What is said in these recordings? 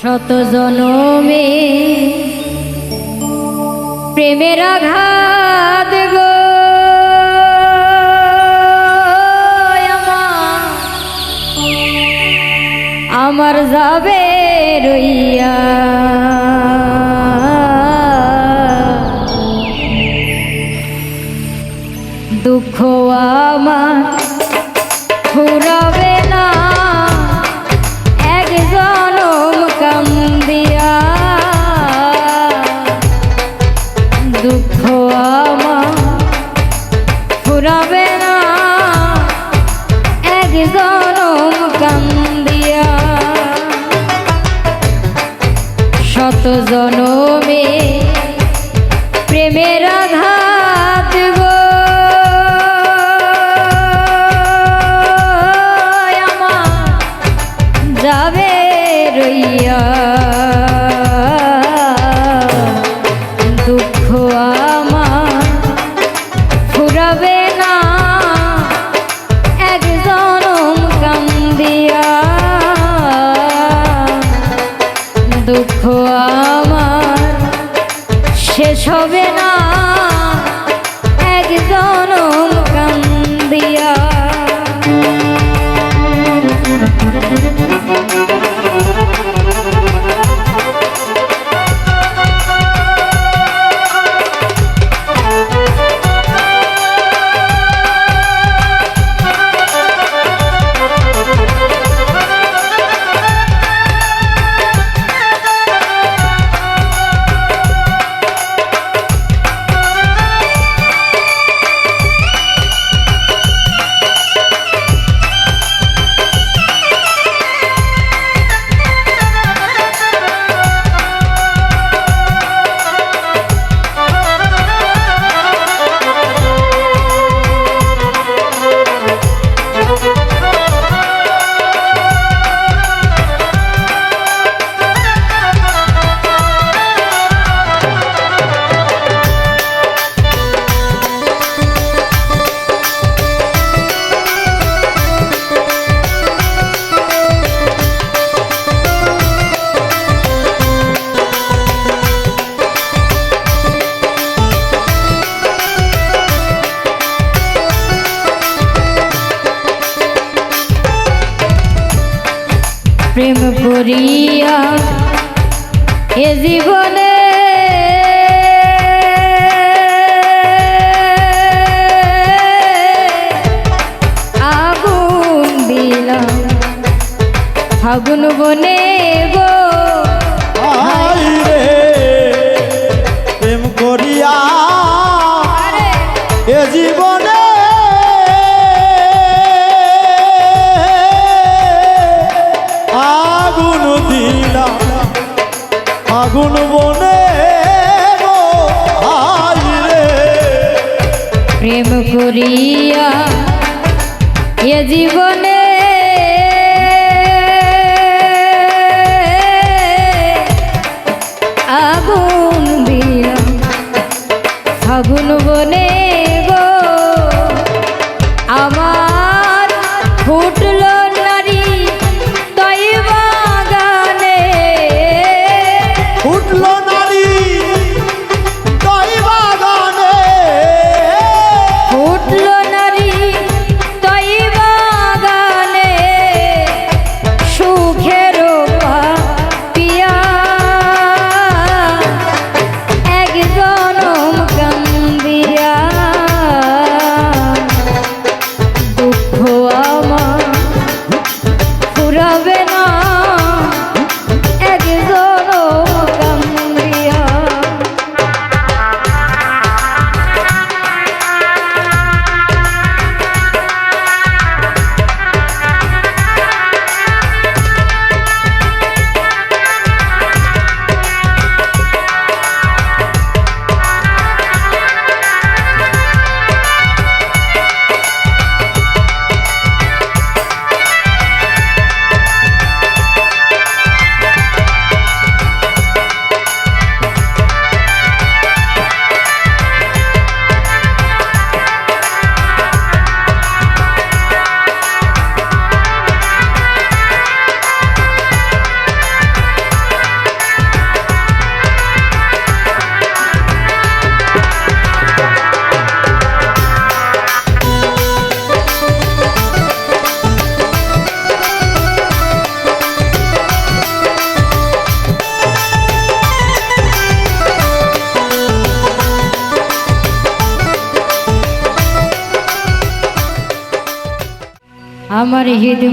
শত জনমে প্রেমের আঘাত গো। আমার যাবে রইয়া। দুঃখ আমার ঘুরাবে না।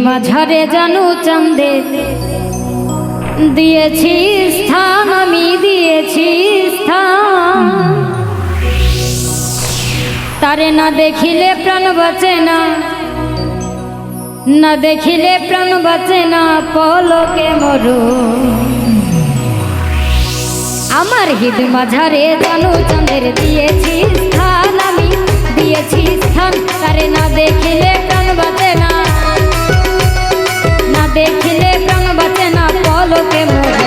মাঝারে জানু চান্দে। দিয়েছি স্থান, আমি দিয়েছি স্থান। তারে না দেখিলে প্রাণ বাঁচে না। না দেখিলে প্রাণ বাঁচে না পলকে মরু আমার হিদ মাঝারে জানু চাঁদের দিয়েছি স্থান, আমি দিয়েছি স্থান। তারে না দেখিলে দেখিলে প্রাণ বাঁচে না পলকে মরু।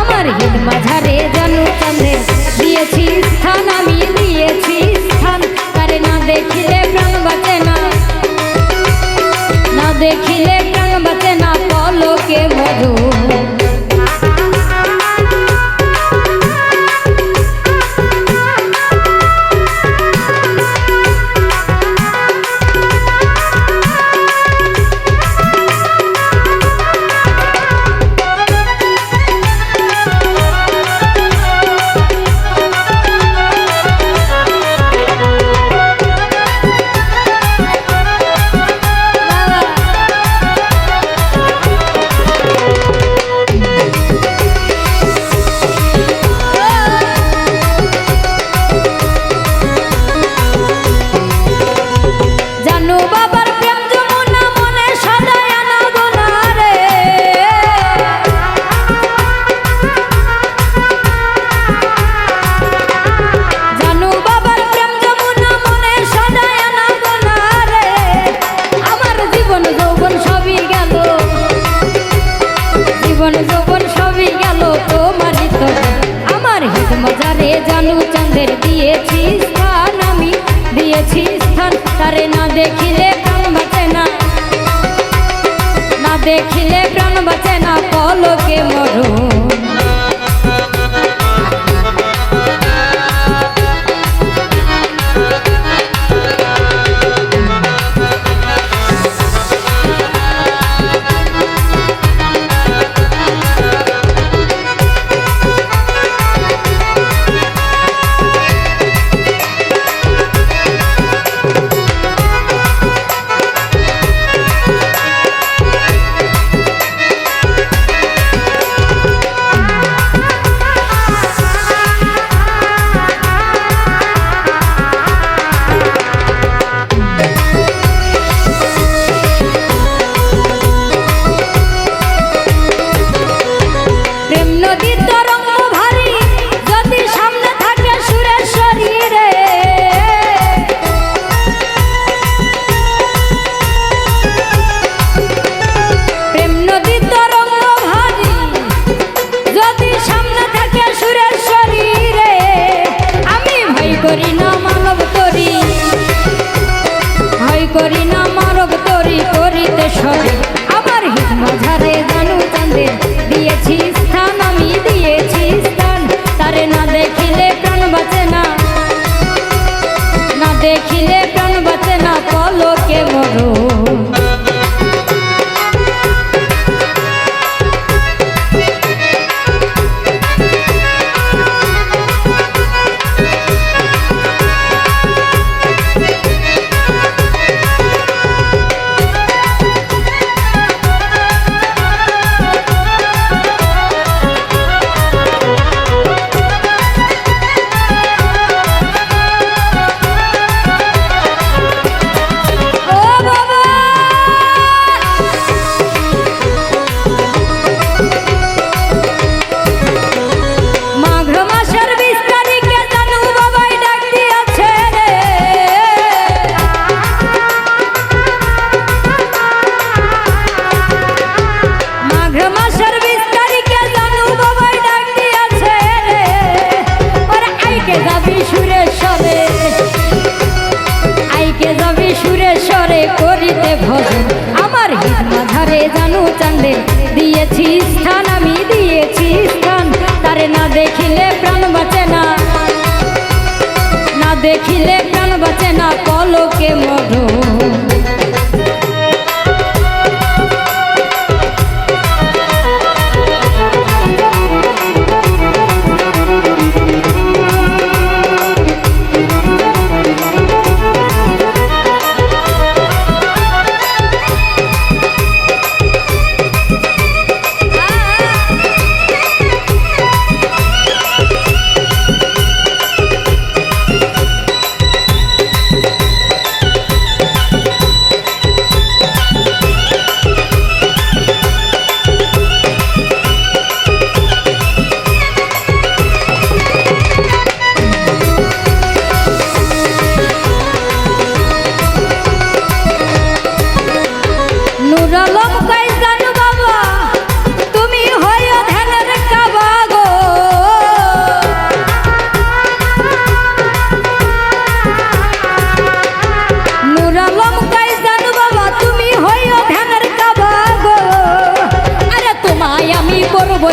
আমার হিদ মাঝারে জানু চাঁদের দিয়েছি স্থান, আমি দিয়েছি স্থান। তারে না দেখিলে প্রাণ বাঁচে না। না দেখিলে মাঝারে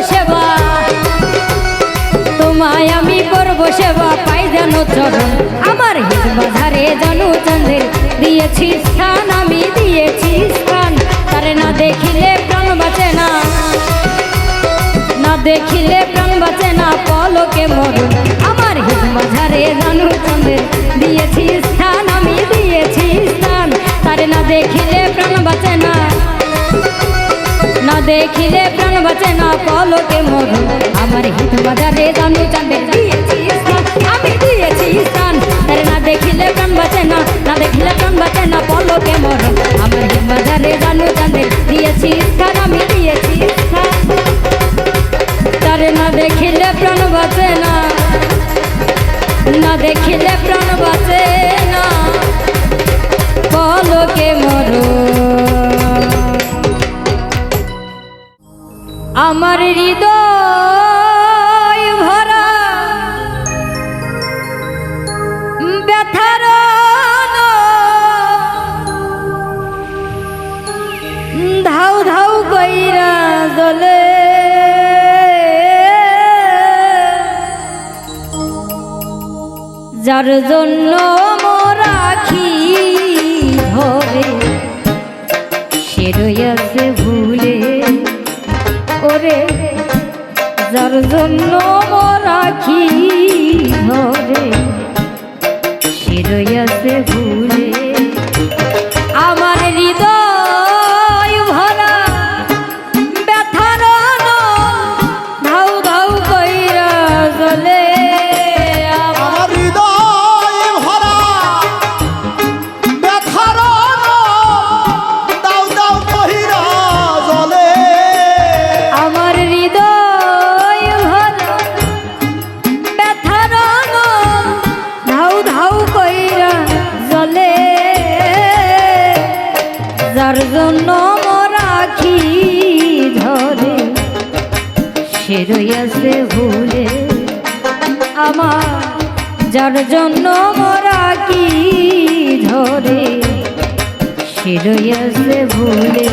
সেবা। তোমায় আমি করব সেবা, পাই যেন চরণ। আমার হিত জানু চন্দ্রের দিয়েছি স্থান, আমি দিয়েছি স্থান। তারে না দেখিলে প্রাণ বাঁচে না। না দেখিলে প্রাণ বাঁচে না, পলকে মরণ। আমার হিত বাজারে জানু চন্দ্রের দেখিলে প্রাণ বাঁচে না পলকে মরু আমার হিত বাজারে জানু চাঁদে দিয়েছি স্থান। আমি দিয়েছি স্থান। তারে না দেখিলে প্রাণ বাঁচে না না দেখিলে প্রাণ বাঁচে না পলকে মরু আমার হিত বাজারে জানু চাঁদে দিয়েছি স্থান, আমি দিয়েছি স্থান। তারে না দেখিলে প্রাণ বাঁচে না না দেখিলে প্রাণ বাঁচে না পলকে মরু আমার হৃদয় ভরা ব্যথার ধাউ ধাউ কইরা জলে যার জন্য মোরাখি ধরে সে ভুলে ওরে যার জন্য রাখি ধরে সে রইয়াছে যার জন্য মরা কি ধরে? সে রইয়াছে ভুলে।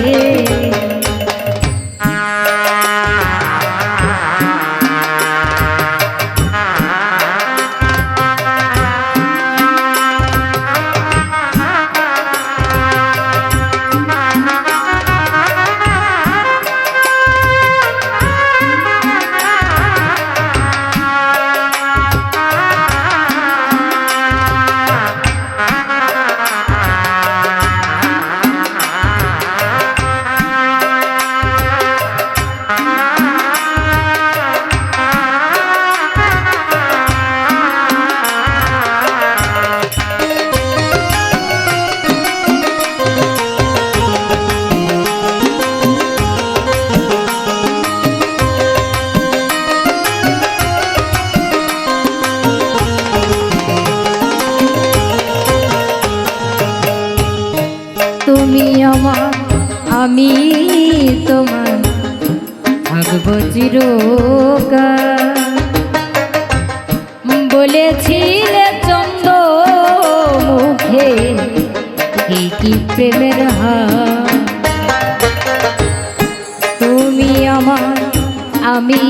আমি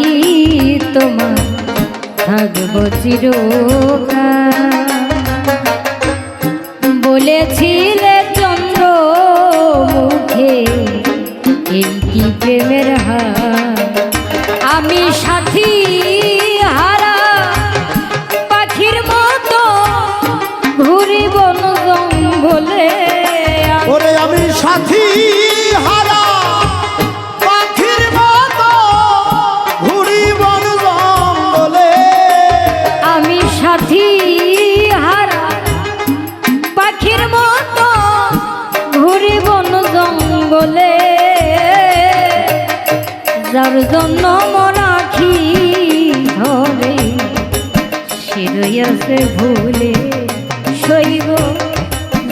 তোমার থাকব চিরকাল। বলেছিলে যার জন্য মরাখি ধরে সে রইয়াছে ভুলে শৈব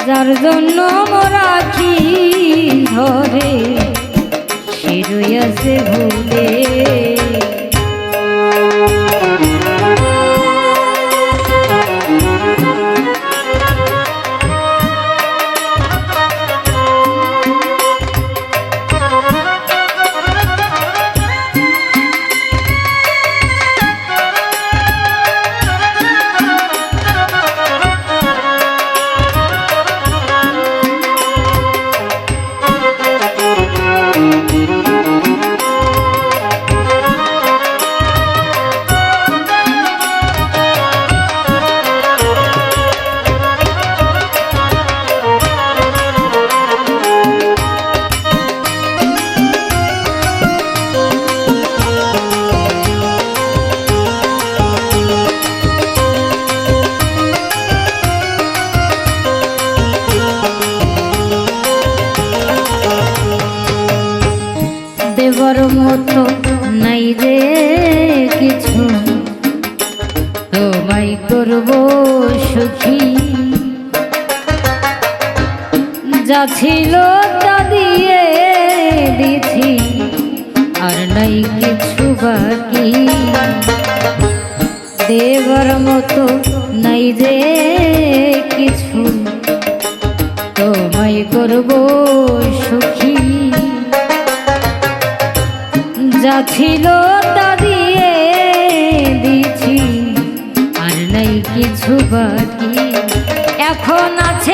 যার জন্য মরাখি ধরে সে রইয়াছে ভুলে দেবর মতো নাই যে কিছু। তোমায় করব সুখী। যা ছিল তা দিয়ে দিছি, আর নাই কিছু বাকি। দেবর মতো নাই রে কিছু। তোমায় করব সুখী। যা ছিল তা দিয়ে দিছি আর নাই কিছু বাকি। এখন আছে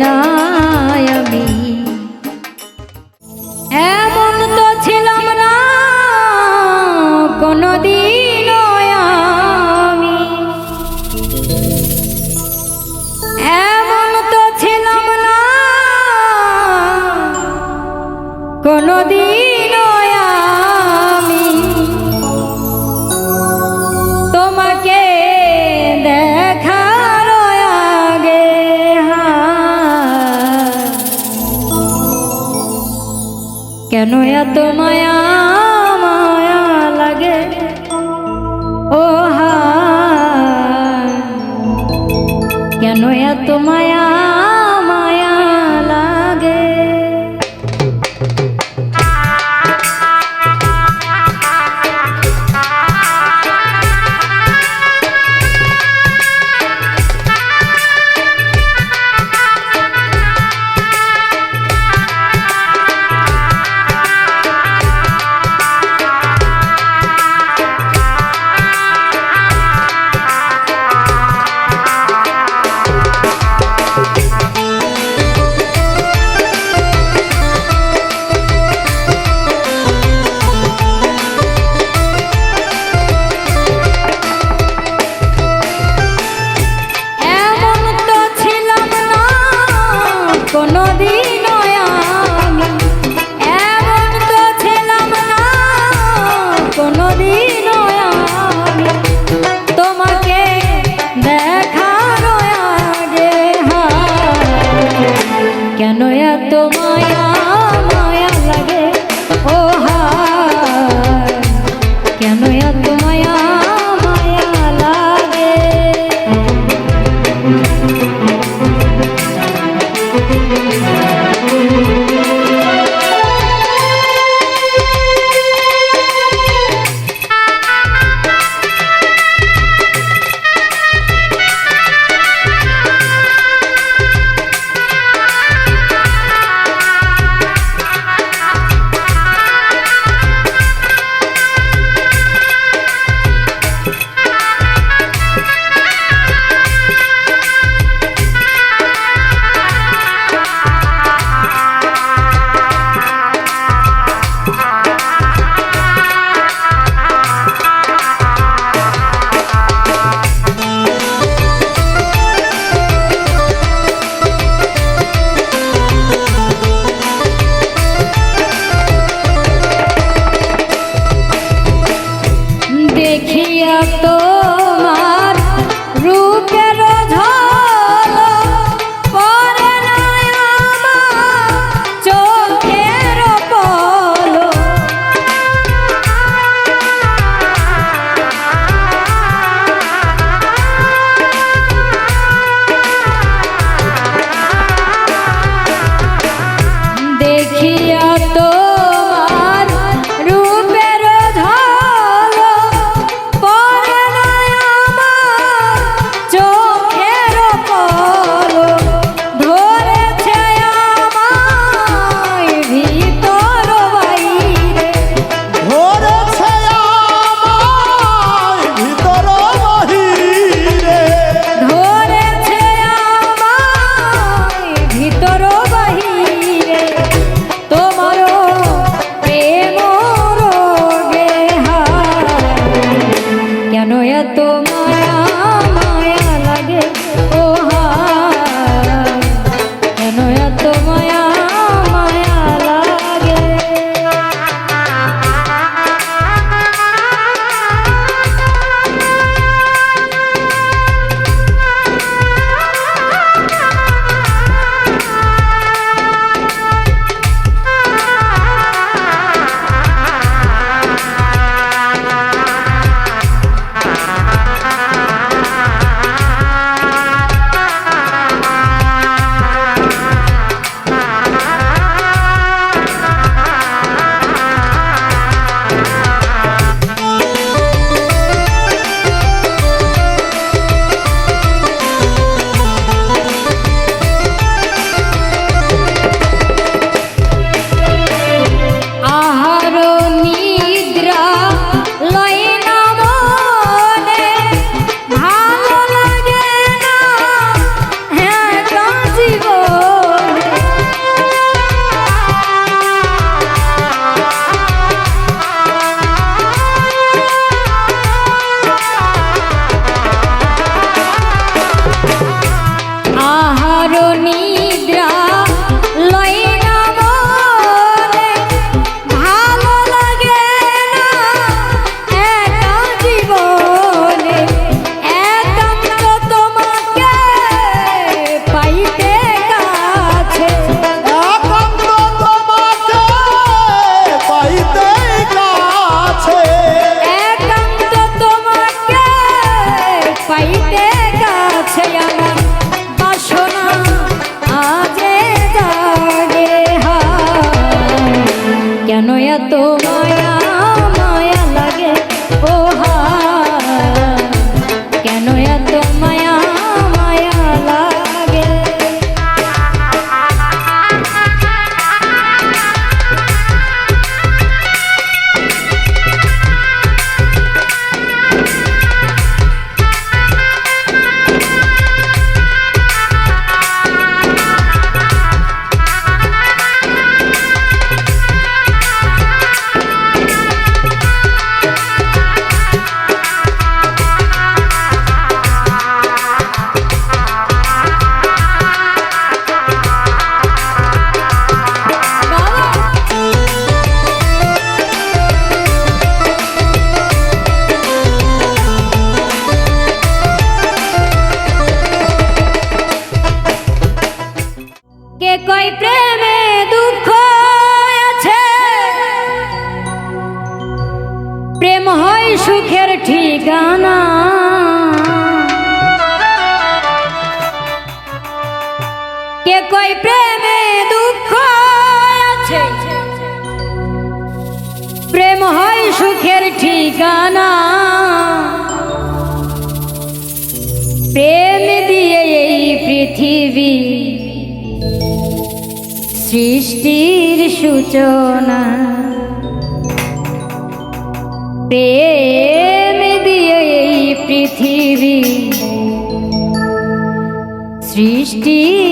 না আমি। এমন তো ছিলাম না কোনদিন আমি। এমন তো ছিলাম না কোনদিন কেন কেন এত মায়া?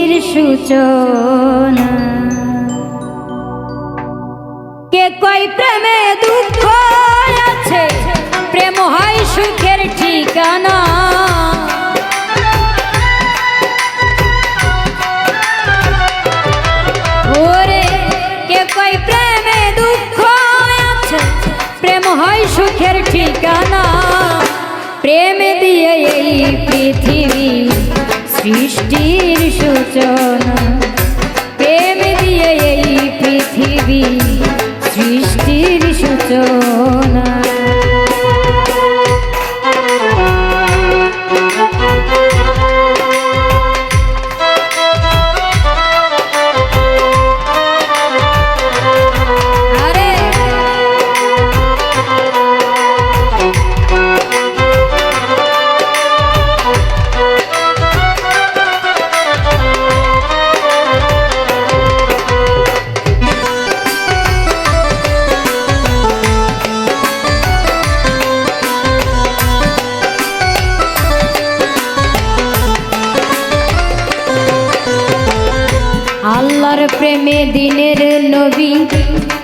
সৃষ্টির সূচনা। কে কই প্রেমে দুঃখ আছে? প্রেম হয় সুখের ঠিকানা। হয় সুখের ঠিকানা। প্রেম দিয়ে এই পৃথিবী সৃষ্টির সূচনা। প্রেম দিয়ে এই পৃথিবী সৃষ্টির সূচনা।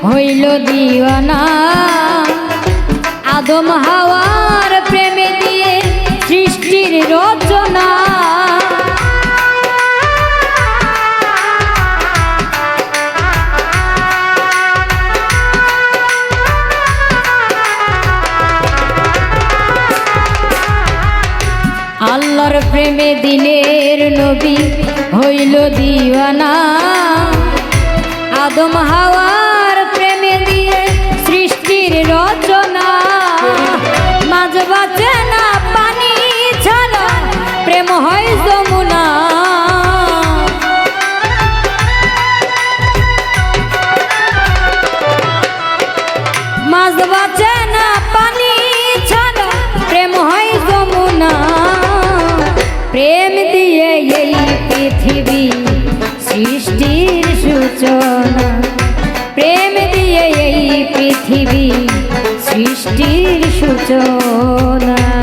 হইল দিওয়ানা। আদম হাওয়ার প্রেমে দিয়ে সৃষ্টির রচনা। আল্লাহর প্রেমে দিনের নবী হইল দিওয়ানা সূচনা প্রেম দিয়ে এই পৃথিবী সৃষ্টির সূচনা।